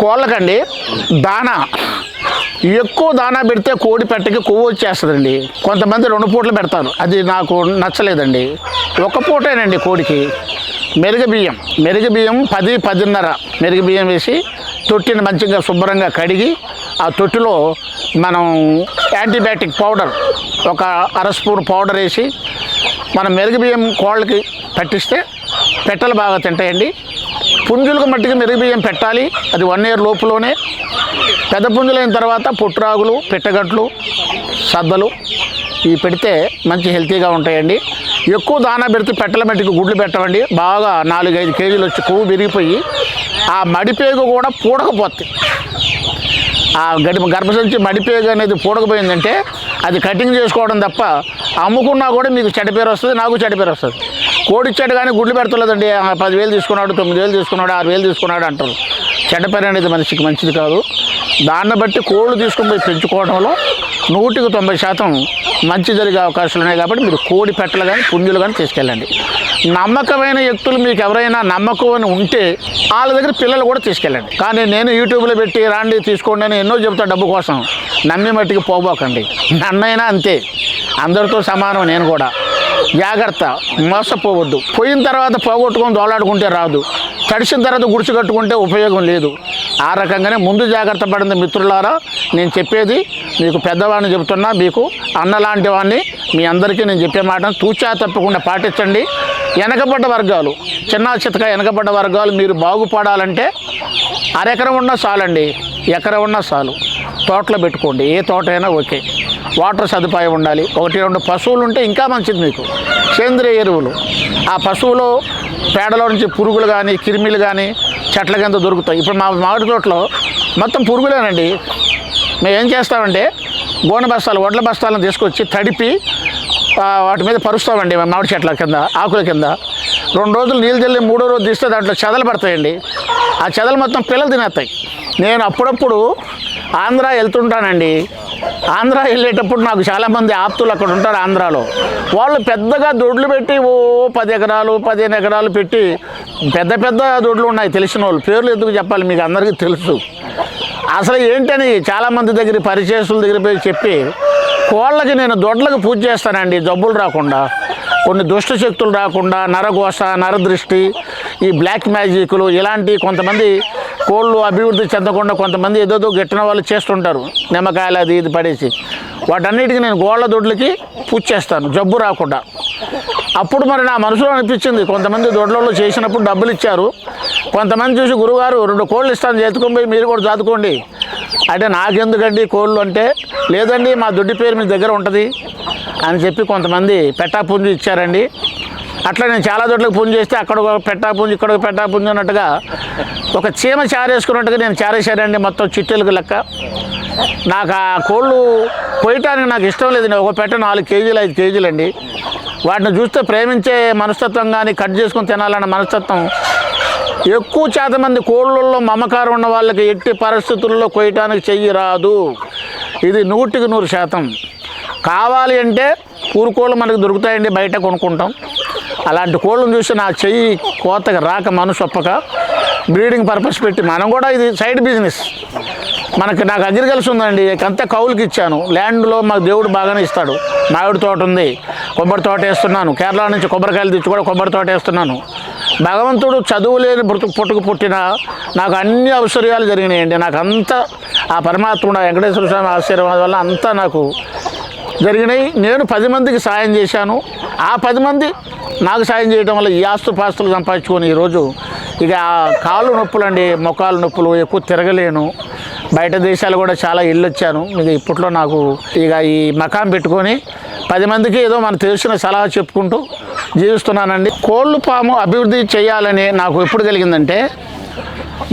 కోళ్ళకండి. దానా. ఎక్కువ దానా పెడితే కోడి పెట్టకి కొవ్వు వచ్చేస్తుందండి. కొంతమంది రెండు పూటలు పెడతారు. అది నాకు నచ్చలేదండి. ఒక పూటేనండి కోడికి. మెరుగ బియ్యం. మెరుగ బియ్యం పది పదిన్నర మెరుగ బియ్యం వేసి తొట్టిని మంచిగా శుభ్రంగా కడిగి ఆ తొట్టిలో మనం యాంటీబయాటిక్ పౌడర్ ఒక అర స్పూన్ పౌడర్ వేసి మనం మెరుగు బియ్యం కోళ్ళకి పట్టిస్తే పెట్టలు బాగా తింటాయండి. పుంజులకు మట్టికి మెరుగుబియ్యం పెట్టాలి. అది వన్ ఇయర్ లోపులోనే. పెద్ద పుంజులైన తర్వాత పుట్టురాగులు పెట్టగట్లు సద్దలు ఇవి పెడితే మంచి హెల్తీగా ఉంటాయండి. ఎక్కువ దానా పెడితే పెట్టల మట్టికి గుడ్లు పెట్టవండి. బాగా నాలుగైదు కేజీలు వచ్చి కొవ్వు విరిగిపోయి ఆ మడిపేగు కూడా పూడకపోతుంది ఆ గడి గర్భసంచి మడిపేగు అనేది పూడకపోయిందంటే అది కటింగ్ చేసుకోవడం తప్ప అమ్ముకున్నా కూడా మీకు చెడ్డ పేరు వస్తుంది నాకు చెడ్డ పేరు వస్తుంది. కోడి ఇచ్చాడు కానీ గుడ్లు పెడతలేదండి. పదివేలు తీసుకున్నాడు తొమ్మిది వేలు తీసుకున్నాడు ఆరు వేలు తీసుకున్నాడు అంటారు. చెడ్డ పేరు అనేది మనిషికి మంచిది కాదు. దాన్ని బట్టి కోళ్ళు తీసుకుని పోయి పెంచుకోవడంలో నూటికి తొంభై శాతం మంచి జరిగే అవకాశాలు ఉన్నాయి కాబట్టి మీరు కోడి పెట్టలు కానీ పుంజులు కానీ తీసుకెళ్ళండి. నమ్మకమైన వ్యక్తులు మీకు ఎవరైనా నమ్మకం అని ఉంటే వాళ్ళ దగ్గర పిల్లలు కూడా తీసుకెళ్ళండి. కానీ నేను యూట్యూబ్లో పెట్టి రాండి తీసుకోండి అని ఎన్నో చెబుతా డబ్బు కోసం. నమ్మి మట్టికి పోబోకండి. నన్నైనా అంతే. అందరితో సమానం నేను కూడా. జాగ్రత్త మోసపోవద్దు. పోయిన తర్వాత పోగొట్టుకొని దోలాడుకుంటే రాదు. తడిసిన తర్వాత గుడిచి కట్టుకుంటే ఉపయోగం లేదు. ఆ రకంగానే ముందు జాగ్రత్త పడింది మిత్రులారా నేను చెప్పేది మీకు పెద్దవాడిని చెబుతున్నా మీకు అన్నలాంటి వాడిని మీ అందరికీ నేను చెప్పే మాట తూచా తప్పకుండా పాటించండి. వెనకబడ్డ వర్గాలు చిన్న చితక వెనకబడ్డ వర్గాలు మీరు బాగుపడాలంటే అరెకరం ఉన్నా చాలండి ఎకరం ఉన్నా చాలు. తోటలో పెట్టుకోండి ఏ తోట అయినా ఓకే. వాటర్ సదుపాయం ఉండాలి. ఒకటి రెండు పశువులు ఉంటే ఇంకా మంచిది మీకు. సేంద్రియ ఎరువులు. ఆ పశువులు పేడలో నుంచి పురుగులు కానీ కిరిమిలు కానీ చెట్ల కింద దొరుకుతాయి. ఇప్పుడు మా మామిడి తోటలో మొత్తం పురుగులేనండి. మేము ఏం చేస్తామంటే గోనె బస్తాలు వడ్ల బస్తాలను తీసుకొచ్చి తడిపి వాటి మీద పరుస్తామండి మా మామిడి చెట్ల కింద ఆకుల కింద. రెండు రోజులు నీళ్ళు చల్లి మూడో రోజు తీస్తే దాంట్లో చెదలు పడతాయండి. ఆ చెదలు మొత్తం పిల్లలు తినేస్తాయి. నేను అప్పుడప్పుడు ఆంధ్ర వెళ్తుంటానండి. ఆంధ్ర వెళ్ళేటప్పుడు నాకు చాలామంది ఆప్తులు అక్కడ ఉంటారు ఆంధ్రాలో. వాళ్ళు పెద్దగా దొడ్లు పెట్టి ఓ పది ఎకరాలు పదిహేను ఎకరాలు పెట్టి పెద్ద పెద్ద దొడ్లు ఉన్నాయి తెలిసిన వాళ్ళు. పేర్లు ఎందుకు చెప్పాలి? మీకు అందరికీ తెలుసు. అసలు ఏంటని చాలామంది దగ్గర పరిచయస్తుల దగ్గర పోయి చెప్పి కోళ్ళకి నేను దొడ్లకు పూజ చేస్తానండి జబ్బులు రాకుండా. కొన్ని దుష్ట శక్తులు రాకుండా నరఘోష నరదృష్టి ఈ బ్లాక్ మ్యాజిక్లు ఇలాంటి కొంతమంది కోళ్ళు అభివృద్ధి చెందకుండా కొంతమంది ఏదోదో గిట్టిన వాళ్ళు చేస్తుంటారు. నిమ్మకాయలు అది ఇది పడేసి. వాటన్నిటికీ నేను గోళ్ళ దొడ్లకి పూజ చేస్తాను జబ్బు రాకుండా. అప్పుడు మరి నా మనసులో అనిపించింది కొంతమంది దొడ్లలో చేసినప్పుడు డబ్బులు ఇచ్చారు. కొంతమంది చూసి గురుగారు రెండు కోళ్ళు ఇస్తాను చేతుకొని మీరు కూడా చాదుకోండి. అంటే నాకెందుకండి కోళ్ళు అంటే లేదండి మా దొడ్డి పేరు మీ దగ్గర ఉంటుంది అని చెప్పి కొంతమంది పెట్టాపుంజు ఇచ్చారండి. అట్లా నేను చాలా చోట్లకి పూజ చేస్తే అక్కడ ఒక పెట్టాపుంజు ఇక్కడ పెట్టా పుంజు అన్నట్టుగా ఒక చీమ చారేసుకున్నట్టుగా నేను చారేసానండి మొత్తం చిట్టెలకు లెక్క. నాకు ఆ కోళ్ళు కొయ్యటానికి నాకు ఇష్టం లేదండి ఒక పెట్ట నాలుగు కేజీలు ఐదు కేజీలు అండి. వాటిని చూస్తే ప్రేమించే మనస్తత్వం కానీ కట్ చేసుకొని తినాలన్న మనస్తత్వం. ఎక్కువ శాతం మంది కోళ్ళల్లో మమకారం ఉన్న వాళ్ళకి ఎట్టి పరిస్థితుల్లో కొయ్యటానికి చెయ్యి రాదు. ఇది నూటికి నూరు శాతం. కావాలి అంటే పూరుకోళ్ళు మనకు దొరుకుతాయండి బయట కొనుక్కుంటాం. అలాంటి కోళ్ళను చూసి నా చెయ్యి కోతగా రాక మనసు ఒప్పక బ్రీడింగ్ పర్పస్ పెట్టి మనం కూడా ఇది సైడ్ బిజినెస్. మనకి నాకు అగ్రికల్స్ ఉందండి అంతా కౌలుకి ఇచ్చాను. ల్యాండ్లో మాకు దేవుడు బాగానే ఇస్తాడు. మామిడి తోట ఉంది కొబ్బరి తోట వేస్తున్నాను. కేరళ నుంచి కొబ్బరికాయలు తెచ్చి కూడా కొబ్బరి తోట వేస్తున్నాను. భగవంతుడు చదువు లేని బ్రతుకు పుట్టుకు పుట్టిన నాకు అన్ని ఔశ్వర్యాలు జరిగినాయండి. నాకు అంతా ఆ పరమాత్ముడు వెంకటేశ్వర స్వామి ఆశీర్వాదం వల్ల అంతా నాకు జరిగినాయి. నేను పది మందికి సాయం చేశాను. ఆ పది మంది నాకు సాయం చేయడం వల్ల ఈ ఆస్తు పాస్తులు సంపాదించుకొని ఈరోజు ఇక ఆ కాళ్ళు నొప్పులు అండి మొఖాలు నొప్పులు ఎక్కువ తిరగలేను. బయట దేశాలు కూడా చాలా ఇల్లు వచ్చాను. ఇక ఇప్పట్లో నాకు ఇక ఈ మకాం పెట్టుకొని పది మందికి ఏదో మనకు తెలిసిన సలహా చెప్పుకుంటూ జీవిస్తున్నానండి. కోళ్ళు పాము అభివృద్ధి చేయాలని నాకు ఎప్పుడు కలిగిందంటే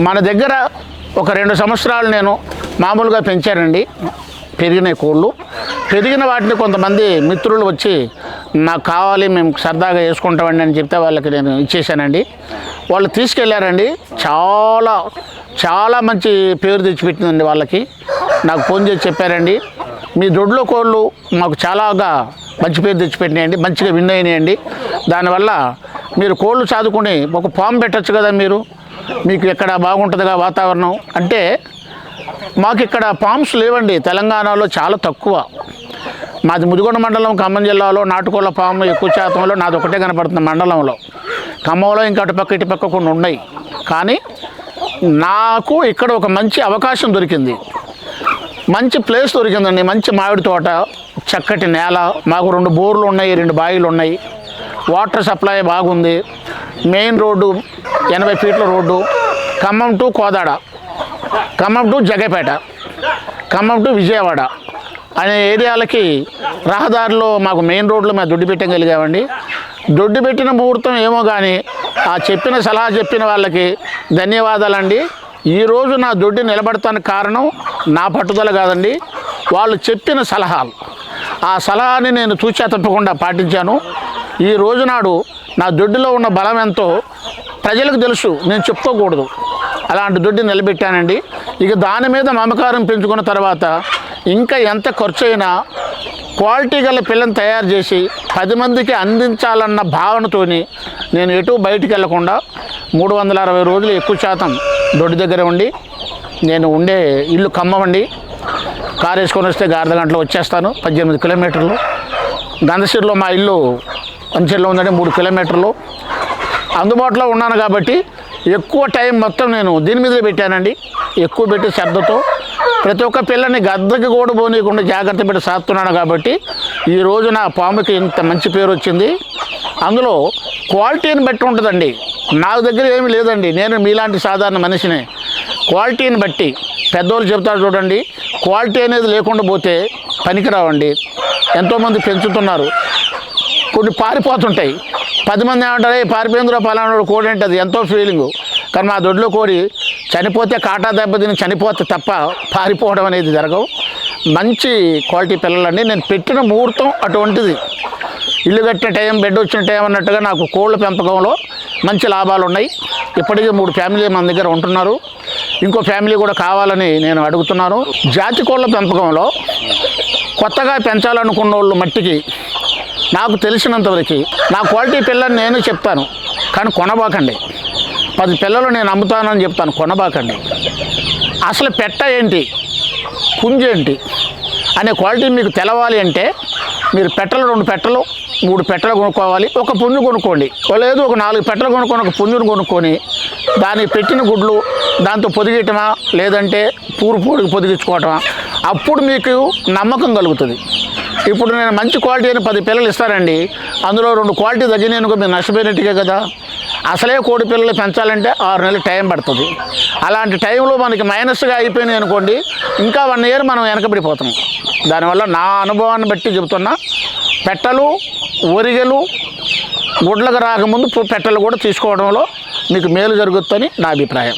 మన దగ్గర ఒక రెండు సంవత్సరాలు నేను మామూలుగా పెంచానండి. పెరిగినాయి కోళ్ళు. పెరిగిన వాటిని కొంతమంది మిత్రులు వచ్చి నాకు కావాలి మేము సరదాగా వేసుకుంటామండి అని చెప్తే వాళ్ళకి నేను ఇచ్చేసానండి వాళ్ళు తీసుకెళ్ళారండి చాలా చాలా మంచి పేరు తెచ్చిపెట్టిందండి వాళ్ళకి. నాకు ఫోన్ చేసి చెప్పారండి. మీ దొడ్లో కోళ్ళు మాకు చాలాగా మంచి పేరు తెచ్చిపెట్టినాయండి మంచిగా విన్ అయినాయండి. దానివల్ల మీరు కోళ్ళు చాదుకుని ఒక ఫామ్ పెట్టచ్చు కదా మీరు. మీకు ఎక్కడ బాగుంటుందిగా వాతావరణం? అంటే మాకు ఇక్కడ పామ్స్ లేవండి తెలంగాణలో చాలా తక్కువ. మాది ముదిగొండ మండలం ఖమ్మం జిల్లాలో నాటుకోళ్ళ పాము ఎక్కువ శాతంలో నాది ఒకటే కనపడుతుంది మండలంలో. ఖమ్మంలో ఇంకా అటుపక్క ఇటుపక్క కొన్ని ఉన్నాయి. కానీ నాకు ఇక్కడ ఒక మంచి అవకాశం దొరికింది. మంచి ప్లేస్ దొరికిందండి మంచి మామిడి తోట చక్కటి నేల మాకు రెండు బోర్లు ఉన్నాయి రెండు బావిలు ఉన్నాయి. వాటర్ సప్లై బాగుంది. మెయిన్ రోడ్డు ఎనభై ఫీట్ల road Khammam to Kodada. Khammam to Jagapeta Khammam to Vijayawada అనే ఏరియాలకి రహదారిలో మాకు మెయిన్ రోడ్లో మేము దొడ్డు పెట్టగలిగామండి దొడ్డు పెట్టిన ముహూర్తం ఏమో కానీ ఆ చెప్పిన సలహా చెప్పిన వాళ్ళకి ధన్యవాదాలండి. ఈరోజు నా దొడ్డి నిలబడటానికి కారణం నా పట్టుదల కాదండి. వాళ్ళు చెప్పిన సలహాలు. ఆ సలహాని నేను చూచా తప్పకుండా పాటించాను. ఈ రోజు నాడు నా దొడ్డిలో ఉన్న బలం ఎంతో ప్రజలకు తెలుసు నేను చెప్పుకోకూడదు. అలాంటి దొడ్డి నిలబెట్టానండి. ఇక దాని మీద మమకారం పెంచుకున్న తర్వాత ఇంకా ఎంత ఖర్చు అయినా క్వాలిటీ గల పిల్లని తయారు చేసి పది మందికి అందించాలన్న భావనతోని నేను ఎటు బయటికి వెళ్ళకుండా మూడు వందల అరవై రోజులు ఎక్కువ శాతం దొడ్డి దగ్గర ఉండి నేను ఉండే ఇల్లు ఖమ్మమండి కారు వేసుకొని వస్తే అర్ధ గంటలో వచ్చేస్తాను. పద్దెనిమిది కిలోమీటర్లు. గంధసిరిలో మా ఇల్లు అంచెల్లో ఉందంటే మూడు కిలోమీటర్లు. అందుబాటులో ఉన్నాను కాబట్టి ఎక్కువ టైం మొత్తం నేను దీని మీద పెట్టానండి. ఎక్కువ పెట్టి శ్రద్ధతో ప్రతి ఒక్క పిల్లని గద్దకి కూడా పోనీయకుండా జాగ్రత్త పెట్టి సాస్తున్నాను కాబట్టి ఈ నా పాముకి ఇంత మంచి పేరు వచ్చింది. అందులో క్వాలిటీని బట్టి ఉంటుందండి. నా దగ్గర ఏమీ లేదండి. నేను మీలాంటి సాధారణ మనిషిని. క్వాలిటీని బట్టి పెద్దోళ్ళు చెప్తారు చూడండి. క్వాలిటీ అనేది లేకుండా పోతే పనికిరావండి. ఎంతోమంది పెంచుతున్నారు. కొన్ని పారిపోతుంటాయి. పది మంది ఏమంటారు "ఏ, పలానాడు కోడి అంటే అది ఎంతో ఫీలింగు కానీ మా దొడ్లో కోడి చనిపోతే కాటా దెబ్బతిని చనిపోతే తప్ప పారిపోవడం అనేది జరగవు. మంచి క్వాలిటీ పిల్లలండి. నేను పెట్టిన ముహూర్తం అటువంటిది. ఇల్లు కట్టిన టైం బెడ్ వచ్చిన టైం అన్నట్టుగా నాకు కోళ్ళ పెంపకంలో మంచి లాభాలు ఉన్నాయి. ఇప్పటికీ మూడు ఫ్యామిలీ మన దగ్గర ఉంటున్నారు. ఇంకో ఫ్యామిలీ కూడా కావాలని నేను అడుగుతున్నాను. జాతి కోళ్ళ పెంపకంలో కొత్తగా పెంచాలనుకున్న వాళ్ళు మట్టికి నాకు తెలిసినంతవరకు నా క్వాలిటీ పిల్లలు నేను చెప్తాను కానీ కొనబాకండి. పది పిల్లలు నేను అమ్ముతానని చెప్తాను కొనబాకండి. అసలు పెట్ట ఏంటి? పుంజు ఏంటి? అనే క్వాలిటీ మీకు తెలవాలి అంటే మీరు పెట్టలు రెండు పెట్టలు మూడు పెట్టలు కొనుక్కోవాలి ఒక పుంజు కొనుక్కోండి. లేదు ఒక నాలుగు పెట్టలు కొనుక్కొని ఒక పుంజును కొనుక్కొని దాని పెట్టిన గుడ్లు దాంతో పొదిగేయటమా? లేదంటే పూరు పూడికి పొదిగించుకోవటమా? అప్పుడు మీకు నమ్మకం కలుగుతుంది. ఇప్పుడు నేను మంచి క్వాలిటీ అని పది పిల్లలు ఇస్తారండి. అందులో రెండు క్వాలిటీ తగ్గినందుకు మీరు నష్టపోయినట్టుగా కదా. అసలే కోడి పిల్లలు పెంచాలంటే ఆరు నెలలు టైం పడుతుంది. అలాంటి టైంలో మనకి మైనస్గా అయిపోయినాయి అనుకోండి ఇంకా వన్ ఇయర్ మనం వెనకబడిపోతాం. దానివల్ల నా అనుభవాన్ని బట్టి చెబుతున్నా పెట్టలు ఒరిగెలు గుడ్లకు రాకముందు పెట్టలు కూడా తీసుకోవడంలో మీకు మేలు జరుగుతుందని నా అభిప్రాయం.